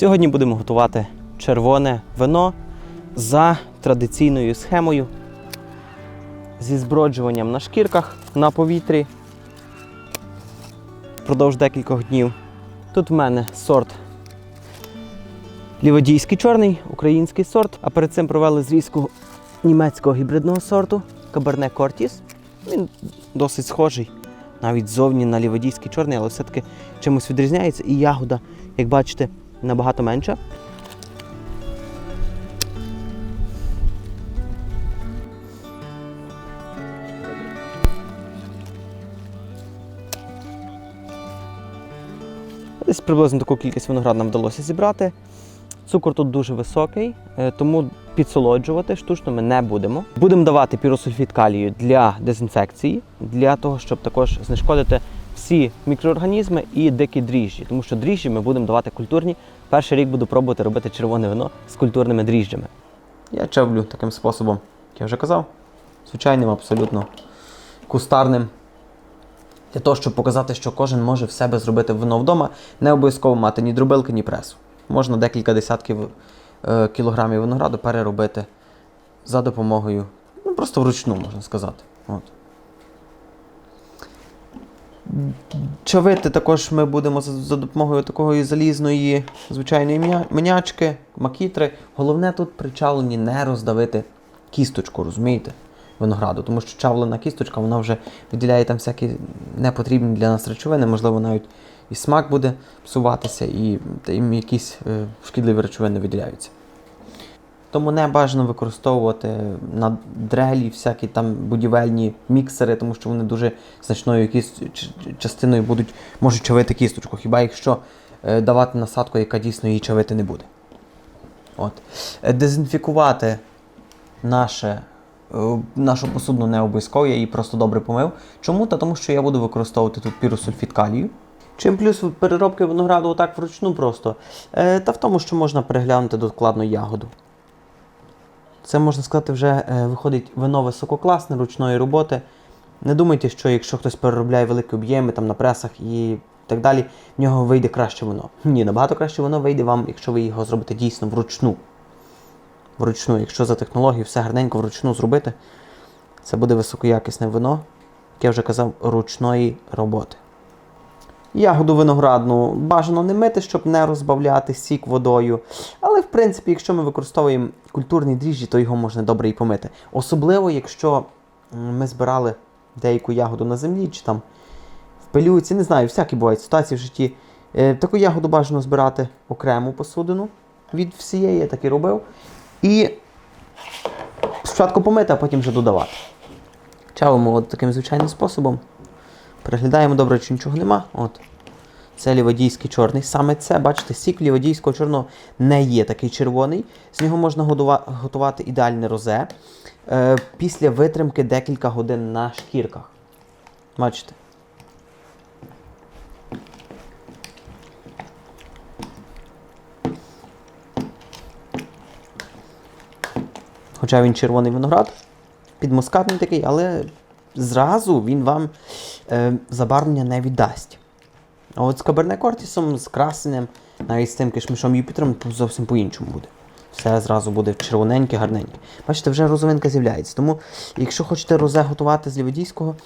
Сьогодні будемо готувати червоне вино за традиційною схемою зі зброджуванням на шкірках на повітрі впродовж декількох днів. Тут в мене сорт ліводійський чорний, український сорт, а перед цим провели зрізку німецького гібридного сорту Каберне Кортіс. Він досить схожий навіть зовні на ліводійський чорний, але все-таки чимось відрізняється. І ягода, як бачите, набагато менша. Десь приблизно таку кількість виноград нам вдалося зібрати. Цукор тут дуже високий, е, тому підсолоджувати штучно ми не будемо. Будемо давати піросульфід калію для дезінфекції, для того, щоб також знешкодити всі мікроорганізми і дикі дріжджі, тому що дріжджі ми будемо давати культурні. Перший рік буду пробувати робити червоне вино з культурними дріжджами. Я чавлю таким способом, як я вже казав, звичайним, абсолютно кустарним. Для того, щоб показати, що кожен може в себе зробити вино вдома, не обов'язково мати ні дробилки, ні пресу. Можна декілька десятків е, кілограмів винограду переробити за допомогою, ну просто вручну, можна сказати. От. Чавити також ми будемо за, допомогою такої залізної звичайної менячки, макітри. Головне тут при чавленні не роздавити кісточку, розумієте? Винограду, тому що чавлена кісточка вона вже виділяє там всякі непотрібні для нас речовини, можливо, навіть і смак буде псуватися, і їм якісь е, шкідливі речовини виділяються. Тому не бажано використовувати на дрелі всякі там будівельні міксери, тому що вони дуже значною якісь частиною будуть, можуть чавити кісточку, хіба якщо е, давати насадку, яка дійсно її чавити не буде. От. Е, Дезінфікувати наше, е, нашу посудну не обов'язково, я її просто добре помив. Чому? Та тому що я буду використовувати тут піросульфід калію. Чим плюс переробки винограду отак вручну просто. Та в тому, що можна переглянути докладно ягоду. Це можна сказати, вже е, виходить вино висококласне, ручної роботи. Не думайте, що якщо хтось переробляє великі об'єми там на пресах і так далі, в нього вийде краще вино. Ні, набагато краще воно вийде вам, якщо ви його зробите дійсно вручну. Вручну, якщо за технологією все гарненько вручну зробити, це буде високоякісне вино, як я вже казав, ручної роботи. Ягоду виноградну бажано не мити, щоб не розбавляти сік водою. Але в принципі, якщо ми використовуємо культурні дріжджі, то його можна добре і помити. Особливо, якщо ми збирали деяку ягоду на землі чи там в пилюці, не знаю, всякі бувають ситуації в житті. Е, Таку ягоду бажано збирати окрему посудину від всієї, я так і робив. І спочатку помити, а потім вже додавати. Чавимо от таким звичайним способом. Переглядаємо добре, чи нічого нема. От. Це ліводійський чорний. Саме це, бачите, сік ліводійського чорного не є такий червоний. З нього можна готувати ідеальне розе е, після витримки декілька годин на шкірках. Бачите? Хоча він червоний виноград, підмускатний такий, але зразу він вам е, забарвлення не віддасть. А от з Каберне Кортісом, з красенем, навіть з тим кишмишом Юпітером, то зовсім по-іншому буде. Все зразу буде червоненьке, гарненьке. Бачите, вже розовинка з'являється. Тому, якщо хочете розе готувати з ліводійського,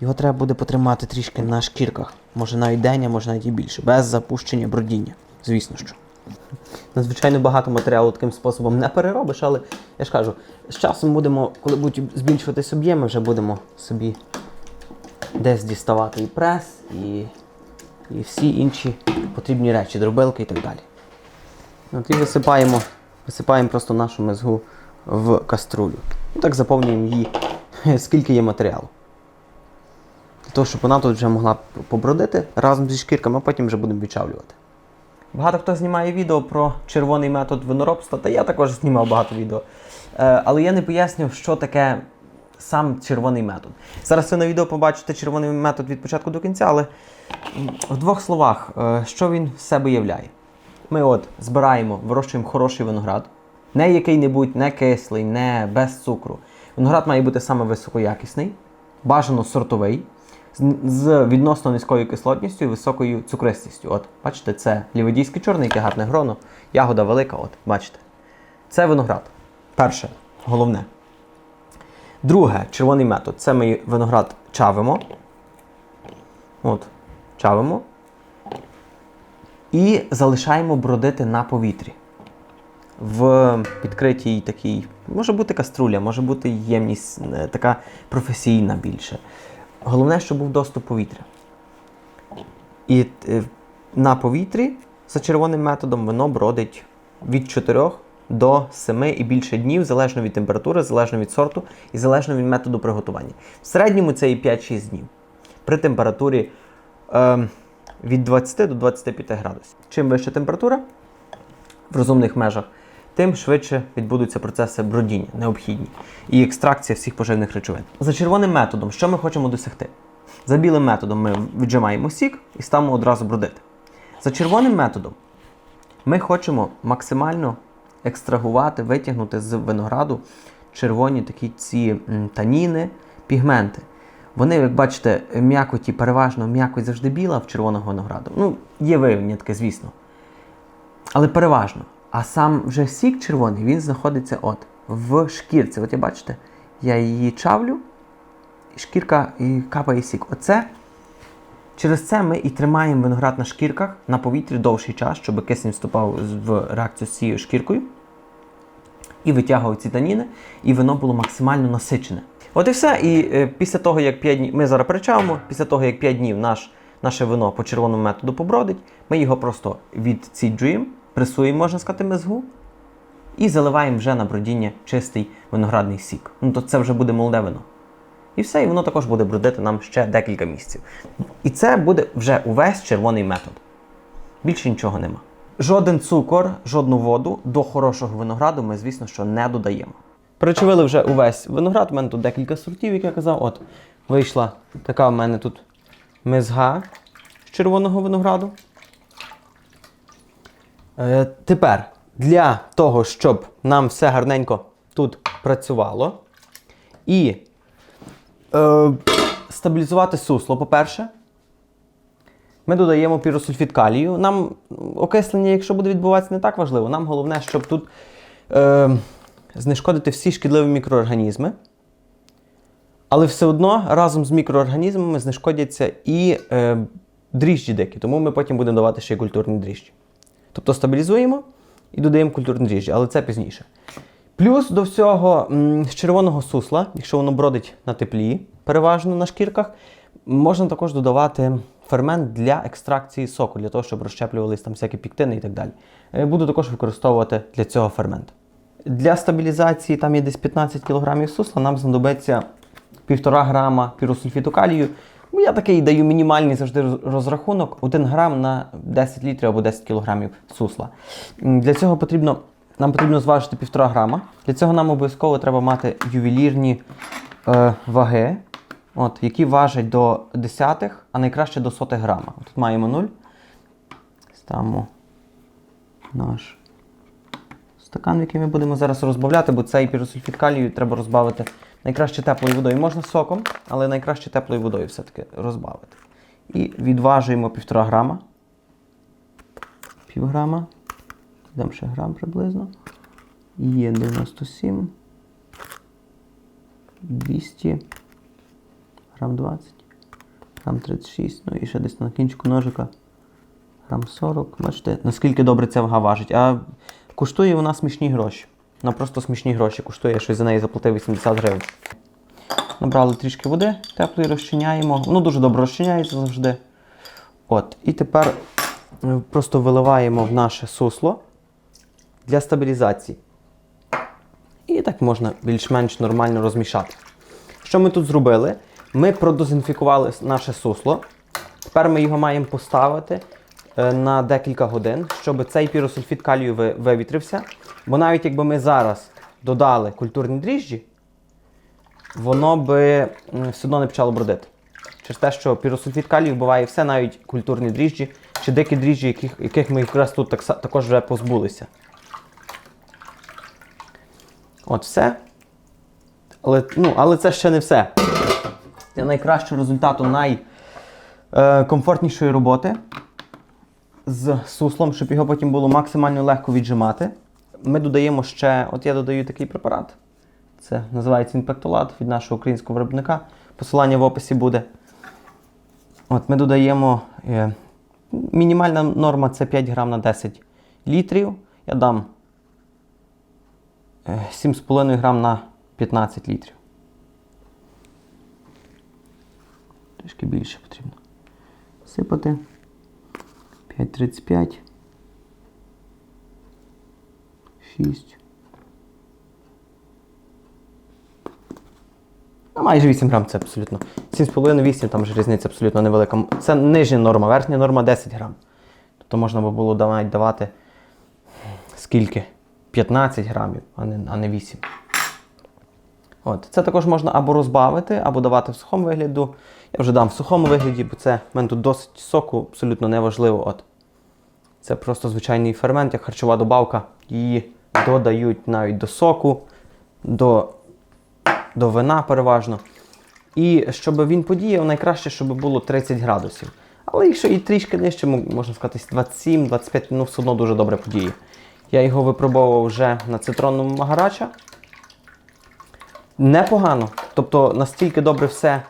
його треба буде потримати трішки на шкірках. Може навіть день, а може навіть і більше, без запущення бродіння. Звісно що. Надзвичайно багато матеріалу таким способом не переробиш, але я ж кажу, з часом будемо, коли будуть збільшуватись об'єми, вже будемо собі десь діставати і прес, і, і всі інші потрібні речі, дробилки і так далі. От і висипаємо, висипаємо просто нашу мезгу в каструлю. І так заповнюємо її, скільки є матеріалу. Для того, щоб вона тут вже могла побродити разом зі шкірками, а потім вже будемо відчавлювати. Багато хто знімає відео про червоний метод виноробства, та я також знімав багато відео. Е, але я не пояснював, що таке сам червоний метод. Зараз ви на відео побачите червоний метод від початку до кінця, але в двох словах, е, що він в себе являє. Ми от збираємо, вирощуємо хороший виноград, не який-небудь, не кислий, не без цукру. Виноград має бути саме високоякісний, бажано сортовий. з, відносно низькою кислотністю і високою цукристістю. От, бачите, це ліводійський чорний, яке гарне гроно, ягода велика, от, бачите. Це виноград. Перше, головне. Друге, червоний метод. Це ми виноград чавимо. От, чавимо. І залишаємо бродити на повітрі. В підкритій такій, може бути каструля, може бути ємність е, така професійна більше. Головне, щоб був доступ повітря. І е, на повітрі за червоним методом воно бродить від 4 до 7 і більше днів, залежно від температури, залежно від сорту і залежно від методу приготування. В середньому це і 5-6 днів. При температурі е, від 20 до 25 градусів. Чим вища температура в розумних межах, тим швидше відбудуться процеси бродіння, необхідні, і екстракція всіх поживних речовин. За червоним методом, що ми хочемо досягти? За білим методом ми віджимаємо сік і ставимо одразу бродити. За червоним методом ми хочемо максимально екстрагувати, витягнути з винограду червоні такі ці таніни, пігменти. Вони, як бачите, м'якоті, переважно м'якоть завжди біла в червоного винограду. Ну, є винятки, звісно. Але переважно. А сам вже сік червоний, він знаходиться от в шкірці. От я бачите, я її чавлю, і шкірка і капає сік. Оце через це ми і тримаємо виноград на шкірках на повітрі довший час, щоб кисень вступав в реакцію з цією шкіркою. І витягував ці таніни, і вино було максимально насичене. От і все. І е, після того, як 5 днів, ми зараз перечавимо, після того, як 5 днів наш, наше вино по червоному методу побродить, ми його просто відціджуємо, пресуємо, можна сказати, мезгу, і заливаємо вже на бродіння чистий виноградний сік. Ну то це вже буде молоде вино. І все, і воно також буде бродити нам ще декілька місяців. І це буде вже увесь червоний метод. Більше нічого нема. Жоден цукор, жодну воду до хорошого винограду ми, звісно, що не додаємо. Перечевили вже увесь виноград. У мене тут декілька сортів, як я казав. От вийшла така в мене тут мезга з червоного винограду. Е, тепер для того, щоб нам все гарненько тут працювало і е, стабілізувати сусло, по-перше, ми додаємо піросульфід калію. Нам окислення, якщо буде відбуватися, не так важливо. Нам головне, щоб тут е, знешкодити всі шкідливі мікроорганізми. Але все одно разом з мікроорганізмами знешкодяться і е, дріжджі дикі, тому ми потім будемо давати ще й культурні дріжджі. Тобто стабілізуємо і додаємо культурні дріжджі, але це пізніше. Плюс до всього з червоного сусла, якщо воно бродить на теплі, переважно на шкірках, можна також додавати фермент для екстракції соку, для того, щоб розщеплювались там всякі піктини і так далі. Е, Буду також використовувати для цього фермент. Для стабілізації там є десь 15 кг сусла, нам знадобиться 1,5 грама піросульфіту калію. Ну, Я такий даю мінімальний завжди розрахунок 1 грам на 10 літрів або 10 кг сусла. Для цього потрібно, нам потрібно зважити 1,5 грама. Для цього нам обов'язково треба мати ювелірні е, ваги, от, які важать до десятих, а найкраще до сотих грама. Тут маємо 0. Ставимо наш стакан, який ми будемо зараз розбавляти, бо цей піросульфід калію треба розбавити найкраще теплою водою. Можна соком, але найкраще теплою водою все-таки розбавити. І відважуємо 1,5 грама. Пів грама. Дам ще грам приблизно. Є 97. 200. Грам 20. Грам 36. Ну і ще десь на кінчику ножика. Грам 40. Бачите, наскільки добре ця вага важить. А коштує вона смішні гроші. Вона просто смішні гроші коштує, щось за неї заплатив 80 гривень. Набрали трішки води, теплої розчиняємо. Воно дуже добре розчиняється завжди. От. І тепер е, просто виливаємо в наше сусло для стабілізації. І так можна більш-менш нормально розмішати. Що ми тут зробили? Ми продезінфікували наше сусло. Тепер ми його маємо поставити е, на декілька годин, щоб цей піросульфід калію вивітрився. Бо навіть якби ми зараз додали культурні дріжджі, воно би все одно не почало бродити. Через те, що піросульфід калію вбиває все, навіть культурні дріжджі чи дикі дріжджі, яких, яких ми якраз тут так, також вже позбулися. От все. Але, ну, але це ще не все. для найкращого результату найкомфортнішої роботи з суслом, щоб його потім було максимально легко віджимати. Ми додаємо ще, от я додаю такий препарат. Це називається інпектолат від нашого українського виробника. Посилання в описі буде. От Ми додаємо е, мінімальна норма це 5 грам на 10 літрів. Я дам е, 7,5 грам на 15 літрів. Трішки більше потрібно. Сипати. 5,35. 6. Ну, майже 8 грам це абсолютно. 7,5-8, там вже різниця абсолютно невелика. Це нижня норма, верхня норма 10 грам. Тобто можна було давати скільки? 15 грамів, а не, а не 8. От. Це також можна або розбавити, або давати в сухому вигляду. Я вже дам в сухому вигляді, бо це в мене тут досить соку, абсолютно неважливо. От. Це просто звичайний фермент, як харчова добавка. Її додають навіть до соку, до, до вина переважно. І щоб він подіяв, найкраще, щоб було 30 градусів. Але якщо і трішки нижче, можна сказати, 27-25, ну все одно дуже добре подіє. Я його випробовував вже на цитронному магарача. Непогано. Тобто настільки добре все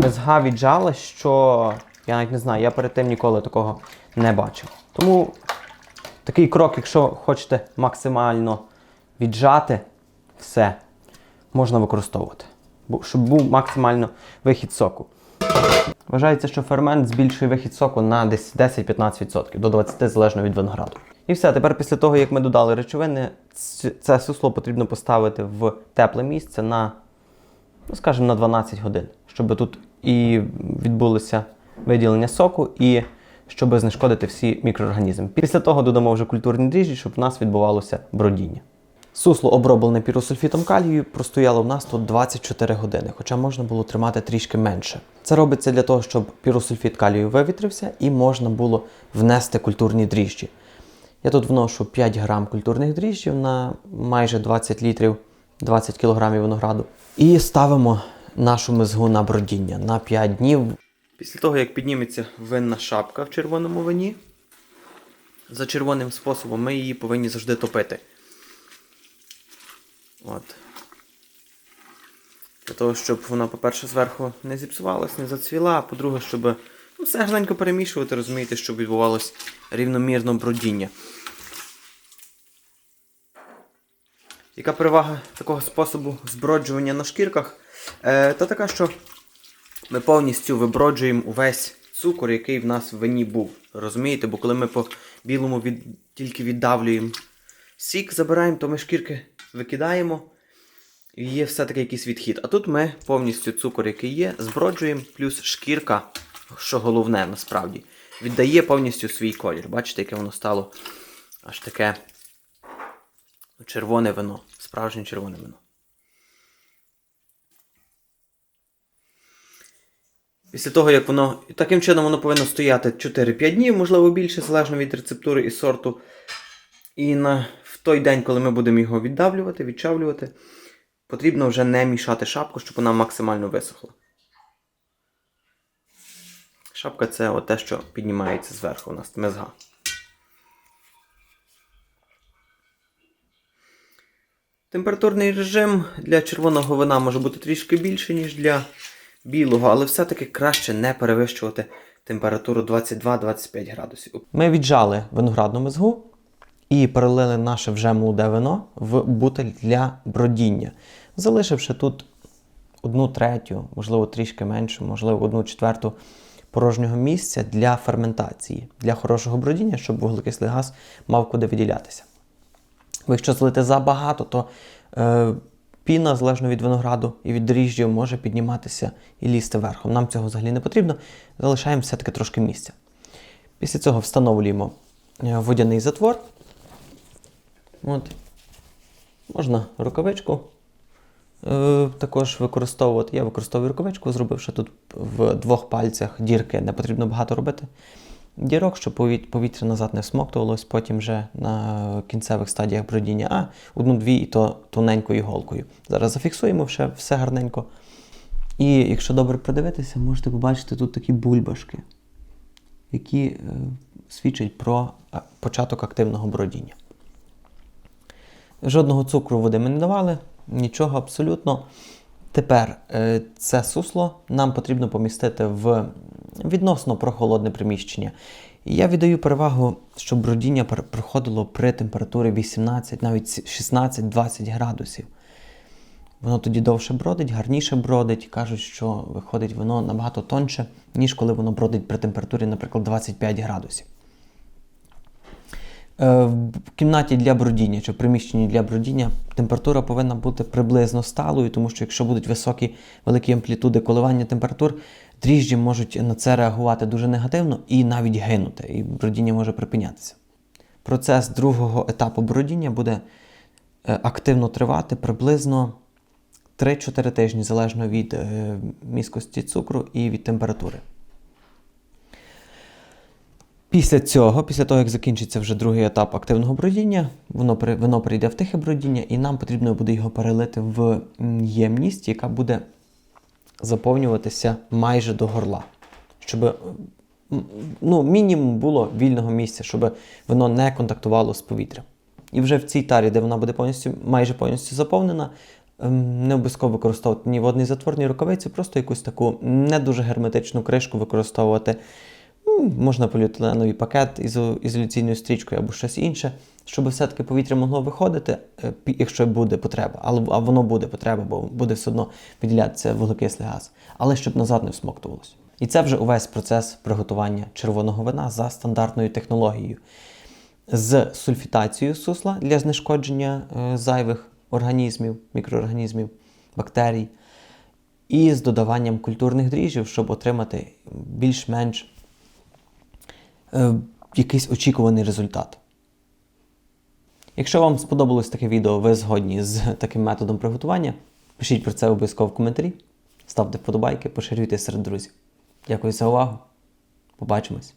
СГА віджали, що я навіть не знаю, я перед тим ніколи такого не бачив. Тому такий крок, якщо хочете максимально віджати все, можна використовувати, щоб був максимально вихід соку. Вважається, що фермент збільшує вихід соку на десь 10-15%, до 20% залежно від винограду. І все, тепер після того, як ми додали речовини, це сусло потрібно поставити в тепле місце на, ну скажімо, на 12 годин, щоб тут і відбулося виділення соку, і щоб знешкодити всі мікроорганізми. Після того додамо вже культурні дріжджі, щоб в нас відбувалося бродіння. Сусло оброблене піросульфітом калію простояло в нас тут 24 години, хоча можна було тримати трішки менше. Це робиться для того, щоб піросульфіт калію вивітрився і можна було внести культурні дріжджі. Я тут вношу 5 грам культурних дріжджів на майже 20 літрів, 20 кілограмів винограду. І ставимо нашу мезгу на бродіння на 5 днів. Після того, як підніметься винна шапка в червоному вині, за червоним способом ми її повинні завжди топити. От. Для того, щоб вона, по-перше, зверху не зіпсувалась, не зацвіла, а по-друге, щоб ну, все гарненько перемішувати, розумієте, щоб відбувалось рівномірно бродіння. Яка перевага такого способу зброджування на шкірках? Е, та така, що ми повністю виброджуємо увесь цукор, який в нас в вині був. Розумієте? Бо коли ми по білому від... тільки віддавлюємо сік, забираємо, то ми шкірки викидаємо. І є все-таки якийсь відхід. А тут ми повністю цукор, який є, зброджуємо, плюс шкірка, що головне насправді, віддає повністю свій колір. Бачите, яке воно стало аж таке червоне вино. Справжнє червоне вино. Після того, як воно. Таким чином воно повинно стояти 4-5 днів, можливо більше, залежно від рецептури і сорту. І на, в той день, коли ми будемо його віддавлювати, відчавлювати, потрібно вже не мішати шапку, щоб вона максимально висохла. Шапка це от те, що піднімається зверху у нас мезга. Температурний режим для червоного вина може бути трішки більше, ніж для білого, але все-таки краще не перевищувати температуру 22-25 градусів. Ми віджали виноградну мезгу і перелили наше вже молоде вино в бутель для бродіння, залишивши тут одну третю, можливо, трішки менше, можливо, одну четверту порожнього місця для ферментації, для хорошого бродіння, щоб вуглекислий газ мав куди виділятися. Бо якщо злити забагато, то е, піна, залежно від винограду і від дріжджів, може підніматися і лізти верхом. Нам цього взагалі не потрібно, залишаємо все-таки трошки місця. Після цього встановлюємо е, водяний затвор. От. Можна рукавичку е, також використовувати. Я використовую рукавичку, зробивши тут в двох пальцях дірки, не потрібно багато робити. Дірок, щоб повітря назад не всмоктувалось, потім вже на кінцевих стадіях бродіння, а одну-дві і то тоненькою іголкою. Зараз зафіксуємо все, все гарненько І якщо добре придивитися, можете побачити тут такі бульбашки, які е, свідчать про е, початок активного бродіння. Жодного цукру води ми не давали, нічого абсолютно. Тепер е, це сусло нам потрібно помістити в відносно прохолодне приміщення. І я віддаю перевагу, щоб бродіння проходило при температурі 18, навіть 16-20 градусів. Воно тоді довше бродить, гарніше бродить. Кажуть, що виходить воно набагато тонше, ніж коли воно бродить при температурі, наприклад, 25 градусів. Е, В кімнаті для бродіння чи в приміщенні для бродіння температура повинна бути приблизно сталою, тому що якщо будуть високі великі амплітуди коливання температур, дріжджі можуть на це реагувати дуже негативно і навіть гинути, і бродіння може припинятися. Процес другого етапу бродіння буде е, активно тривати приблизно 3-4 тижні, залежно від е, міськості цукру і від температури. Після цього, після того, як закінчиться вже другий етап активного бродіння, воно, воно перейде в тихе бродіння, і нам потрібно буде його перелити в ємність, яка буде заповнюватися майже до горла. Щоб ну, мінімум було вільного місця, щоб воно не контактувало з повітрям. І вже в цій тарі, де вона буде повністю, майже повністю заповнена, ем, не обов'язково використовувати ні водний затвор, ні рукавиці, просто якусь таку не дуже герметичну кришку використовувати. М, Можна поліетиленовий пакет із ізоляційною стрічкою або щось інше, щоб все-таки повітря могло виходити, е, якщо буде потреба. А воно буде потреба, бо буде все одно виділятися вуглекислий газ, але щоб назад не всмоктувалося. І це вже увесь процес приготування червоного вина за стандартною технологією. З сульфітацією сусла для знешкодження е, зайвих організмів, мікроорганізмів, бактерій, і з додаванням культурних дріжджів, щоб отримати більш-менш е, якийсь очікуваний результат. Якщо вам сподобалось таке відео, ви згодні з таким методом приготування, пишіть про це обов'язково в коментарі, ставте вподобайки, поширюйте серед друзів. Дякую за увагу. Побачимось!